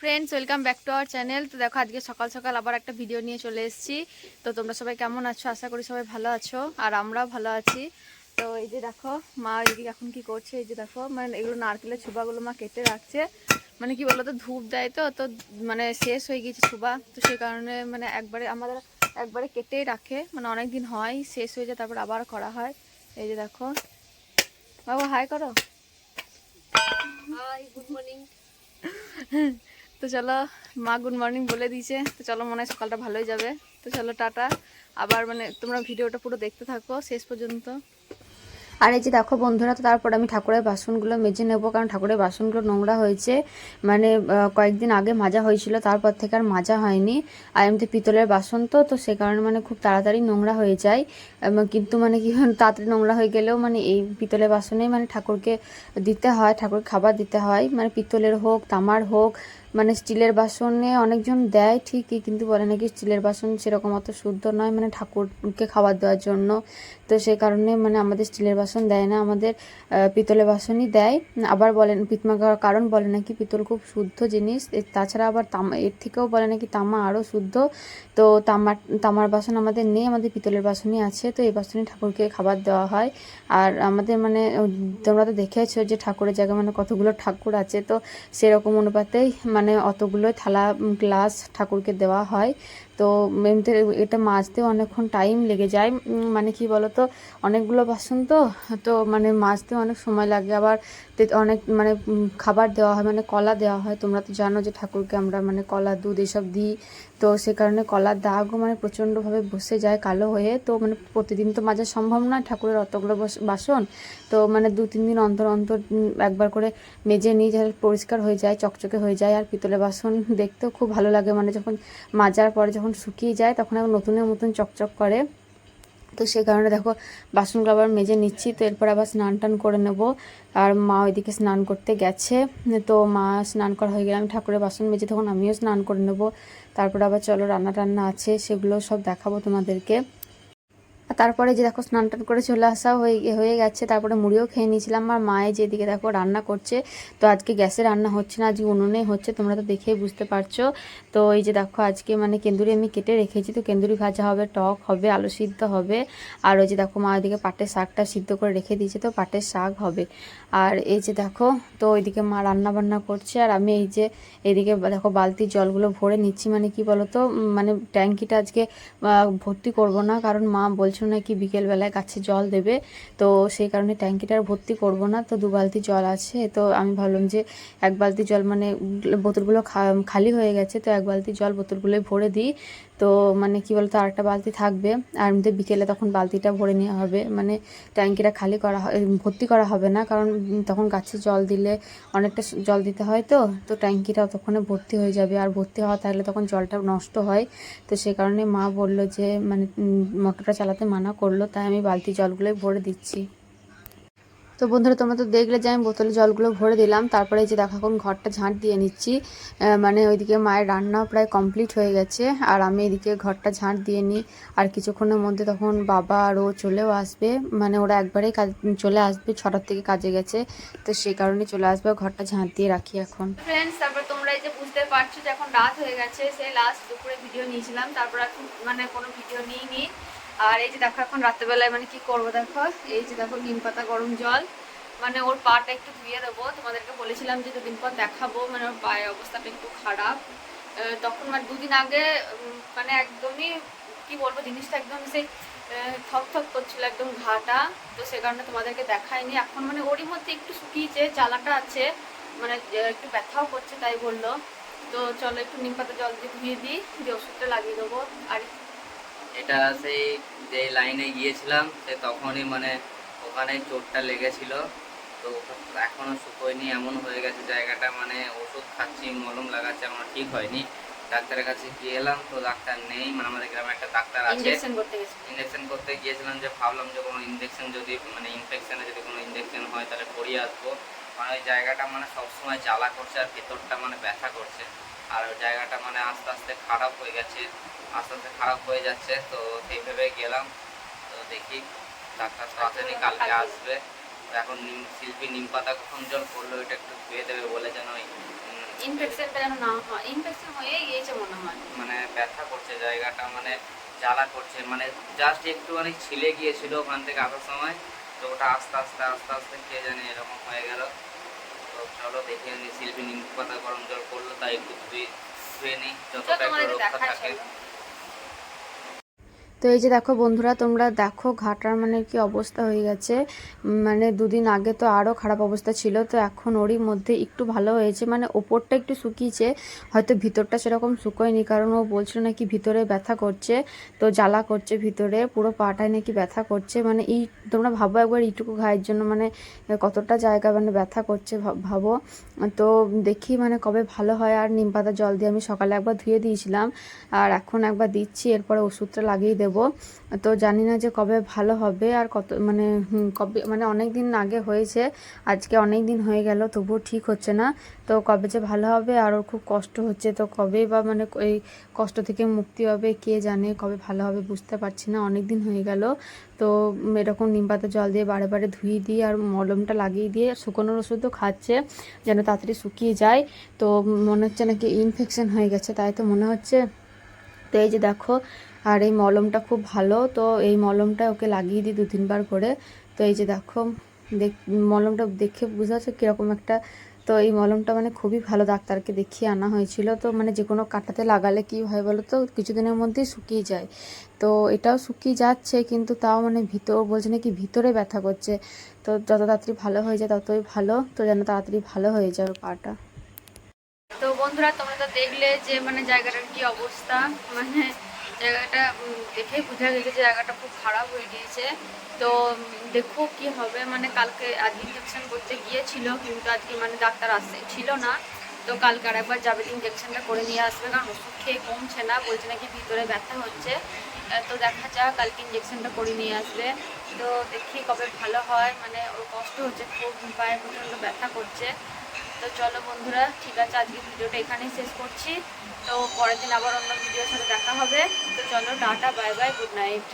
Friends welcome back to our channel তো দেখো আজকে সকাল সকাল আবার একটা ভিডিও নিয়ে চলে এসেছি। তো তোমরা সবাই কেমন আছো? আশা করি সবাই ভালো আছো আর আমরাও ভালো আছি। তো এই যে দেখো মা এদিকে এখন কি করছে? এই যে দেখো মানে এগুলো নারকেলের ছুবাগুলো মা কেটে রাখছে। মানে কি বলতো ধূপ দেয় তো তো মানে শেষ হয়ে গিয়েছে ছুবা। তো সেই কারণে মানে একবারে আমাদের একবারে কেটেই রাখে। মানে অনেক দিন হয় শেষ হয়ে যায় তারপর আবার করা হয়। এই যে দেখো। বাবা হাই করো। হাই গুড মর্নিং তো চলো মা গুড মর্নিং বলে দিয়েছে। তো চলো মনে হয় সকালটা ভালোই যাবে। তো চলো টাটা। আবার মানে তোমরা ভিডিওটা পুরো দেখতে থাকো শেষ পর্যন্ত। আর এই যে দেখো বন্ধুরা, তো তারপর আমি ঠাকুরের বাসনগুলো মেজে নেব, কারণ ঠাকুরের বাসনগুলো নোংরা হয়েছে। মানে কয়েকদিন আগে মাজা হয়েছিল, তারপর থেকে আর মাজা হয়নি। আর এমনি পিতলের বাসন তো তো সে কারণে মানে খুব তাড়াতাড়ি নোংরা হয়ে যায়। এবং কিন্তু মানে কি তাড়াতাড়ি নোংরা হয়ে গেলেও মানে এই পিতলের বাসনেই মানে ঠাকুরকে দিতে হয়, ঠাকুর খাবার দিতে হয়। মানে পিতলের হোক, তামার হোক মানে স্টিলের বাসনে অনেকজন দেয় ঠিকই, কিন্তু বলে নাকি স্টিলের বাসন সেরকম অত শুদ্ধ নয় মানে ঠাকুরকে খাবার দেওয়ার জন্য। তো সে কারণে মানে আমাদের স্টিলের বাসন দেয় না, আমাদের পিতলের বাসনই দেয়। আবার বলেন পিতমা কারণ বলে নাকি পিতল খুব শুদ্ধ জিনিস তাছাড়া আবার তামা, এর থেকেও বলে নাকি তামা আরও শুদ্ধ। তো তামার তামার বাসন আমাদের নেই, আমাদের পিতলের বাসনই আছে, তো এই বাসনে ঠাকুরকে খাবার দেওয়া হয়। আর আমাদের মানে তোমরা তো দেখেছ যে ঠাকুরের জায়গায় মানে কতগুলো ঠাকুর আছে, তো সেরকম অনুপাতেই মানে অতগুলো থালা গ্লাস ঠাকুরকে দেওয়া হয়। তো এমনিতে এটা মাজতেও অনেকক্ষণ টাইম লেগে যায়। মানে কি বলতো? অনেকগুলো বাসন তো তো মানে মাজতে অনেক সময় লাগে। আবার অনেক মানে খাবার দেওয়া হয় মানে কলা দেওয়া হয়। তোমরা তো জানো যে ঠাকুরকে আমরা মানে কলা, দুধ এসব দিই। তো সে কারণে কলার দাগও মানে প্রচণ্ডভাবে বসে যায় কালো হয়ে। তো মানে প্রতিদিন তো মাজা সম্ভব নয় ঠাকুরের অতগুলো বাসন। তো মানে দু, তিন দিন অন্তর অন্তর একবার করে মেজে নিই যাতে পরিষ্কার হয়ে যায়, চকচকে হয়ে যায়। আর পিতলের বাসন দেখতেও খুব ভালো লাগে। মানে যখন মাজার পরে যখন শুকিয়ে যায় তখন এখন নতুনের মতন চকচক করে। তো সেই কারণে দেখো বাসনগুলো আবার মেজে নিচ্ছি, তো এরপর আবার স্নান টান করে নেব। আর মা ওইদিকে স্নান করতে গেছে। তো মা স্নান করা হয়ে গেলে আমি ঠাকুরের বাসন মেজে তখন আমিও স্নান করে নেব। তারপর আবার চলো রান্না টান্না আছে, সেগুলো সব দেখাবো তোমাদেরকে। তারপরে যে দেখো স্নান টান করে চলে আসা হয়ে হয়ে গেছে, তারপরে মুড়িও খেয়ে নিয়েছিলাম। আর মায়ে যেদিকে দেখো রান্না করছে, তো আজকে গ্যাসে রান্না হচ্ছে না, আজকে উনুনে হচ্ছে, তোমরা তো দেখেই বুঝতে পারছ। তো এই যে দেখো আজকে মানে কেন্দুরি আমি কেটে রেখেছি, তো কেন্দুরি ভাজা হবে, টক হবে, আলু সিদ্ধ হবে। আর ওই যে দেখো মা ওইদিকে পাটের শাকটা সিদ্ধ করে রেখে দিয়েছে, তো পাটের শাক হবে। আর এই যে দেখো, তো ওইদিকে মা রান্না বান্না করছে, আর আমি এই যে এইদিকে দেখো বালতির জলগুলো ভরে নিচ্ছি মানে কি বলতো মানে ট্যাঙ্কিটা আজকে ভর্তি করব না, কারণ মা বলছিল নাকি বিকেলবেলায় গাছে জল দেবে। তো সেই কারণে ট্যাঙ্কিটা আর ভর্তি করব না। তো দু বালতি জল আছে। তো আমি ভাবলাম যে এক বালতি জল মানে বোতলগুলো খালি হয়ে গেছে। তো এক বালতি জল বোতলগুলোই ভরে দিই। তো মানে কি বলতো, আরেকটা বালতি থাকবে। আর এমনিতে বিকেলে তখন বালতিটা ভরে নেওয়া হবে। মানে ট্যাঙ্কিটা খালি করা ভর্তি করা হবে না। কারণ তখন গাছে জল দিলে অনেকটা জল দিতে হয় তো। তো ট্যাঙ্কিটা তখন ভর্তি হয়ে যাবে। আর ভর্তি হওয়া থাকলে তখন জলটা নষ্ট হয়। তো সে কারণে মা বলল যে মানে মোটরটা চালাতে মানা করল, তাই আমি বালতি জলগুলোই ভরে দিচ্ছি। তো বন্ধুরা, তোমরা তো দেখলে যে আমি বোতলে জলগুলো ভরে দিলাম, তারপরে যে দেখো এখন ঘরটা ঝাঁট দিয়ে নিচ্ছি। মানে ওইদিকে মায়ের রান্না প্রায় কমপ্লিট হয়ে গেছে, আর আমি এদিকে ঘরটা ঝাঁট দিয়ে নিই। আর কিছুক্ষণের মধ্যে তখন বাবা আর ও চলেও আসবে মানে ওরা একবারেই কাজ, চলে আসবে, ছটার থেকে কাজে গেছে, তো সেই কারণে চলে আসবে ঘরটা ঝাঁট দিয়ে রাখি এখন। ফ্রেন্ডস তারপর তোমরা এই যে বুঝতে পারছ যে এখন রাত হয়ে গেছে, সেই লাস্ট দুপুরে ভিডিও নিয়েছিলাম, তারপর এখন মানে কোনো ভিডিও নিইনি। আর এই যে দেখো এখন রাত্রেবেলায় মানে কি করব দেখো? এই যে দেখো নিম পাতা, গরম জল। মানে ওর পাটা একটু ধুয়ে দেবো। তোমাদেরকে বলেছিলাম যে দুদিন পর দেখাবো। মানে ওর পায়ের অবস্থাটা একটু খারাপ। তখন মানে দুদিন আগে মানে একদমই, কি বলব, জিনিসটা একদম সেই থক করছিল একদম ঘাটা। তো সে কারণে তোমাদেরকে দেখায়নি এখন মানে ওরই মধ্যে একটু শুকিয়েছে জ্বালাটা আছে। মানে একটু ব্যথাও করছে, তাই বলল। তো চলো একটু নিম পাতা জল দিয়ে ধুয়ে দিই, দিয়ে ওষুধটা লাগিয়ে দেবো। আর এটা সেই যে লাইনে গিয়েছিলাম সে তখনই মানে ওখানে চোটটা লেগেছিল। তো এখনও শুকোয়নি এমন হয়ে গেছে জায়গাটা মানে ওষুধ খাচ্ছি মলম লাগাচ্ছি এখনও ঠিক হয়নি। ডাক্তারের কাছে গিয়ে এলাম তো ডাক্তার নেই মানে আমাদের গ্রামে একটা ডাক্তার আছে। ইঞ্জেকশন করতে গেছি ইঞ্জেকশন করতে গিয়েছিলাম যে ভাবলাম যে কোনো ইঞ্জেকশন যদি মানে ইনফেকশনে যদি কোনো ইঞ্জেকশন হয় তাহলে করিয়ে আসব। মানে ওই জায়গাটা মানে সবসময় জ্বালা করছে আর ভেতরটা মানে ব্যথা করছে। আর জায়গাটা মানে আস্তে আস্তে খারাপ হয়ে গেছে আস্তে আস্তে খারাপ হয়ে যাচ্ছে তো সেই ভেবে গেলাম। তো দেখি ডাক্তার তো আসেনি কালকে আসবে। এখন নিম শিল্পী নিম পাতা কখন জল করল ওইটা একটু ধুয়ে দেবে বলে যেন ওই ইনফেকশনটা যেন না হয় ইনফেকশন হয়ে গিয়েছে মনে হয়। মানে ব্যথা করছে জায়গাটা মানে জ্বালা করছে মানে জাস্ট একটুখানি ছিলে গিয়েছিল ওখান থেকে আসার সময় তো ওটা আস্তে আস্তে আস্তে আস্তে কে জানে এরকম হয়ে গেল। চলো দেখে নি শিল্পী নিম্পাতা গরম জল করল তাই একটু ধুয়ে ধুয়ে নিই যতটা একটু রক্ষা থাকে। তো এই যে দেখো বন্ধুরা, তোমরা দেখো ঘাটার মানে কি অবস্থা হয়ে গেছে। মানে দুদিন আগে তো আরও খারাপ অবস্থা ছিল, তো এখন ওরই মধ্যে একটু ভালো হয়েছে। মানে ওপরটা একটু শুকিয়েছে, হয়তো ভিতরটা সেরকম শুকোয়নি, কারণ ও বলছিল নাকি ভিতরে ব্যথা করছে, তো জ্বালা করছে ভিতরে, পুরো পাটায় নাকি ব্যথা করছে। মানে এই তোমরা ভাবো একবার এইটুকু ঘায়ের জন্য মানে কতটা জায়গা মানে ব্যথা করছে ভাব- তো দেখি মানে কবে ভালো হয়। আর নিম পাতা জল দিয়ে আমি সকালে একবার ধুয়ে দিয়েছিলাম, আর এখন একবার দিচ্ছি, এরপরে ওষুধটা লাগিয়ে দেবো। তো জানি না যে কবে ভালো হবে আর কত মানে কবে মানে অনেক দিন আগে হয়েছে, আজকে অনেক দিন হয়ে গেল, তবুও ঠিক হচ্ছে না। তো কবে যে ভালো হবে আর ওর খুব কষ্ট হচ্ছে, তো কবে বা মানে এই কষ্ট থেকে মুক্তি হবে কে জানে, কবে ভালো হবে বুঝতে পারছি না অনেক দিন হয়ে গেল। তো এরকম নিম পাতা জল দিয়ে বারে বারে ধুয়ে দিয়ে আর মলমটা লাগিয়ে দিয়ে শুকনোর ওষুধও খাচ্ছে, যেন তাড়াতাড়ি শুকিয়ে যায়। তো মনে হচ্ছে নাকি ইনফেকশন হয়ে গেছে, তাই তো মনে হচ্ছে। তো এই যে দেখো আর এই মলমটা খুব ভালো। তো এই মলমটা ওকে লাগিয়ে দিই দু তিনবার করে। তো এই যে দেখো, দেখ, মলমটা দেখে বোঝা যাচ্ছে কীরকম একটা। তো এই মলমটা মানে খুবই ভালো ডাক্তারকে দেখিয়ে আনা হয়েছিল। তো মানে যে কোনো কাটাতে লাগালে কি হয় বলো তো? কিছুদিনের মধ্যেই শুকিয়ে যায়। তো এটাও শুকিয়ে যাচ্ছে, কিন্তু তাও মানে ভিতর বলছে নাকি ভিতরে ব্যথা করছে। তো যত তাড়াতাড়ি ভালো হয়ে যায় ততই ভালো। তো যেন তাড়াতাড়ি ভালো হয়ে যায় পাটা। তো বন্ধুরা, তোমরা তো দেখলে যে মানে জায়গাটার কি অবস্থা। মানে জায়গাটা দেখেই বোঝা গেছে জায়গাটা খুব খারাপ হয়ে গিয়েছে। তো দেখো কি হবে মানে কালকে আজকে ইঞ্জেকশন করতে গিয়েছিল, কিন্তু আজকে মানে ডাক্তার আসে, ছিল না। তো কালকে আর একবার যাবে ইঞ্জেকশনটা করে নিয়ে আসবে, কারণ ওষুধ খেয়ে কমছে না, বলছে নাকি ভিতরে ব্যথা হচ্ছে। তো দেখা যাক, কালকে ইঞ্জেকশনটা করে নিয়ে আসবে। তো দেখি কবে ভালো হয় মানে ওর কষ্ট হচ্ছে, খুব পায়ে প্রচণ্ড ব্যথা করছে। তো চলো বন্ধুরা, ঠিক আছে আজকে ভিডিওটা এখানেই শেষ করছি। তো পরের দিন আবার অন্য ভিডিওর সাথে দেখা হবে। তো চলো tata, bye bye, good night.